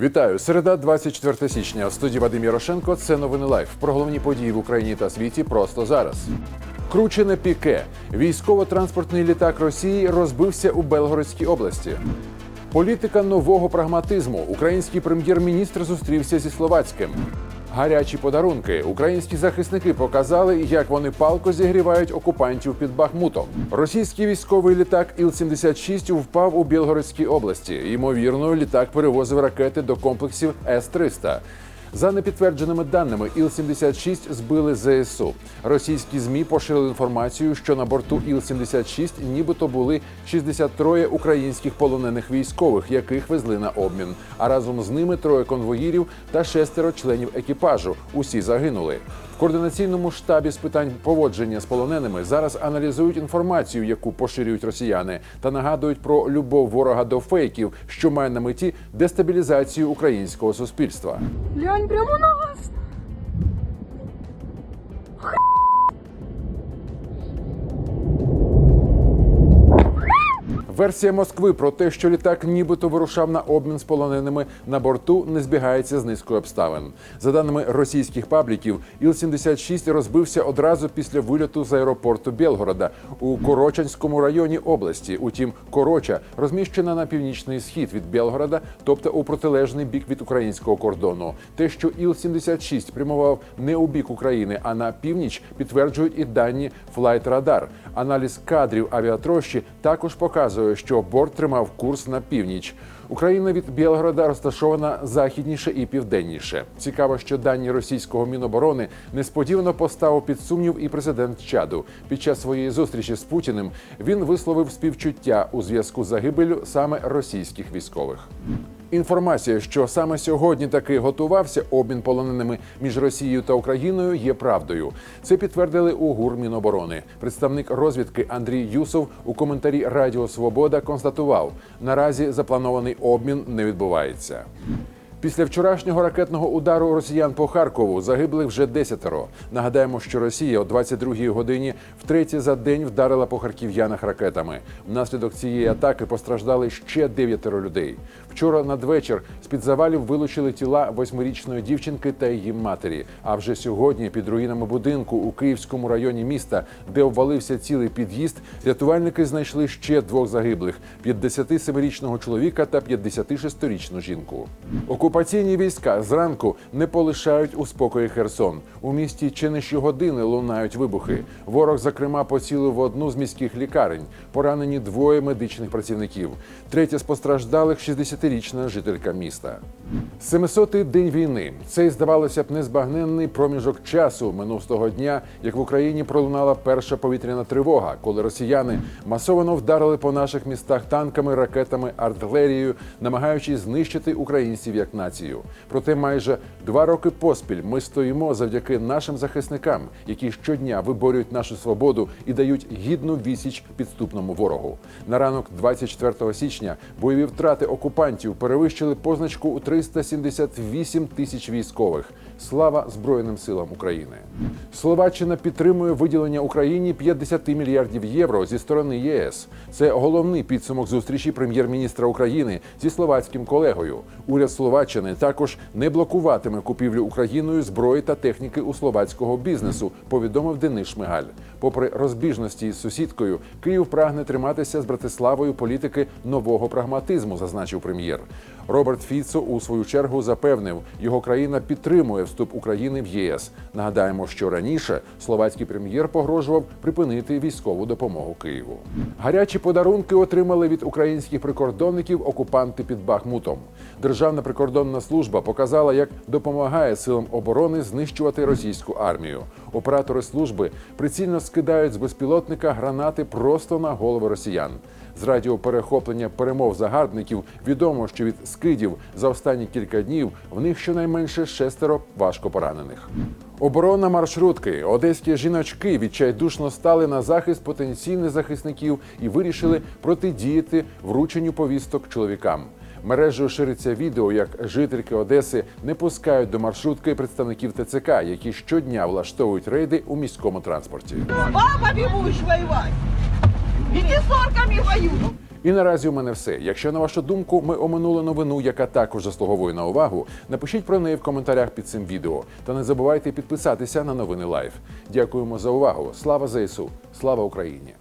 Вітаю! Середа, 24 січня. В студії Вадим Ярошенко. Це новини лайф. Про головні події в Україні та світі просто зараз. Кручене піке. Військово-транспортний літак Росії розбився у Белгородській області. Політика нового прагматизму. Український прем'єр-міністр зустрівся зі словацьким. Гарячі подарунки. Українські захисники показали, як вони палко зігрівають окупантів під Бахмутом. Російський військовий літак Іл-76 впав у Білгородській області. Ймовірно, літак перевозив ракети до комплексів С-300. За непідтвердженими даними, Іл-76 збили ЗСУ. Російські змі поширили інформацію, що на борту Іл-76 нібито були 63 українських полонених військових, яких везли на обмін. А разом з ними троє конвоїрів та шестеро членів екіпажу. Усі загинули. Координаційному штабі з питань поводження з полоненими зараз аналізують інформацію, яку поширюють росіяни, та нагадують про любов ворога до фейків, що має на меті дестабілізацію українського суспільства. Лянь прямо на нас. Версія Москви про те, що літак нібито вирушав на обмін з полоненими на борту, не збігається з низкою обставин. За даними російських пабліків, Іл-76 розбився одразу після вильоту з аеропорту Білгорода у Корочанському районі області. Утім, Короча розміщена на північний схід від Білгорода, тобто у протилежний бік від українського кордону. Те, що Іл-76 прямував не у бік України, а на північ, підтверджують і дані Flight Radar. Аналіз кадрів авіатрощі також показує, що борт тримав курс на північ. Україна від Білгорода розташована західніше і південніше. Цікаво, що дані російського міноборони несподівано поставив під сумнів і президент Чаду. Під час своєї зустрічі з Путіним він висловив співчуття у зв'язку з загибелю саме російських військових. Інформація, що саме сьогодні таки готувався обмін полоненими між Росією та Україною, є правдою. Це підтвердили у ГУР Міноборони. Представник розвідки Андрій Юсов у коментарі Радіо Свобода констатував: наразі запланований обмін не відбувається. Після вчорашнього ракетного удару росіян по Харкову загиблих вже десятеро. Нагадаємо, що Росія о 22-й годині втретє за день вдарила по харків'янах ракетами. Внаслідок цієї атаки постраждали ще дев'ятеро людей. Вчора надвечір з-під завалів вилучили тіла восьмирічної дівчинки та її матері. А вже сьогодні під руїнами будинку у Київському районі міста, де обвалився цілий під'їзд, рятувальники знайшли ще двох загиблих: 57-річного чоловіка та 56-річну жінку. Окупаційні війська зранку не полишають у спокої Херсон. У місті чи не щогодини лунають вибухи. Ворог, зокрема, поцілив одну з міських лікарень. Поранені двоє медичних працівників. Третя з постраждалих 60-річна жителька міста. 700-й день війни. Цей здавалося б незбагненний проміжок часу минув з того дня, як в Україні пролунала перша повітряна тривога, коли росіяни масово вдарили по наших містах танками, ракетами, артилерією, намагаючись знищити українців як націю. Проте майже два роки поспіль ми стоїмо завдяки нашим захисникам, які щодня виборюють нашу свободу і дають гідну відсіч підступному ворогу. На ранок 24 січня бойові втрати окупантів перевищили позначку у 378 тисяч військових. Слава Збройним силам України. Словаччина підтримує виділення Україні 50 мільярдів євро зі сторони ЄС. Це головний підсумок зустрічі прем'єр-міністра України зі словацьким колегою. Уряд Словаччини також не блокуватиме купівлю Україною зброї та техніки у словацького бізнесу. Повідомив Денис Шмигаль. Попри розбіжності із сусідкою, Київ прагне триматися з Братиславою політики нового прагматизму, зазначив прем'єр. Роберт Фіцо у свою чергу запевнив, його країна підтримує вступ України в ЄС. Нагадаємо, що раніше словацький прем'єр погрожував припинити військову допомогу Києву. Гарячі подарунки отримали від українських прикордонників окупанти під Бахмутом. Державна прикордонна служба показала, як допомагає силам оборони знищувати російську армію. Оператори служби прицільно скидають з безпілотника гранати просто на голови росіян. З радіоперехоплення перемов загарбників відомо, що від скидів за останні кілька днів в них щонайменше шестеро важко поранених. Оборона маршрутки. Одеські жіночки відчайдушно стали на захист потенційних захисників і вирішили протидіяти врученню повісток чоловікам. Мережею шириться відео, як жительки Одеси не пускають до маршрутки представників ТЦК, які щодня влаштовують рейди у міському транспорті. С бабами будешь воевать. Иди с орками воюй. І наразі у мене все. Якщо на вашу думку ми оминули новину, яка також заслуговує на увагу, напишіть про неї в коментарях під цим відео. Та не забувайте підписатися на новини Лайф. Дякуємо за увагу. Слава ЗСУ! Слава Україні!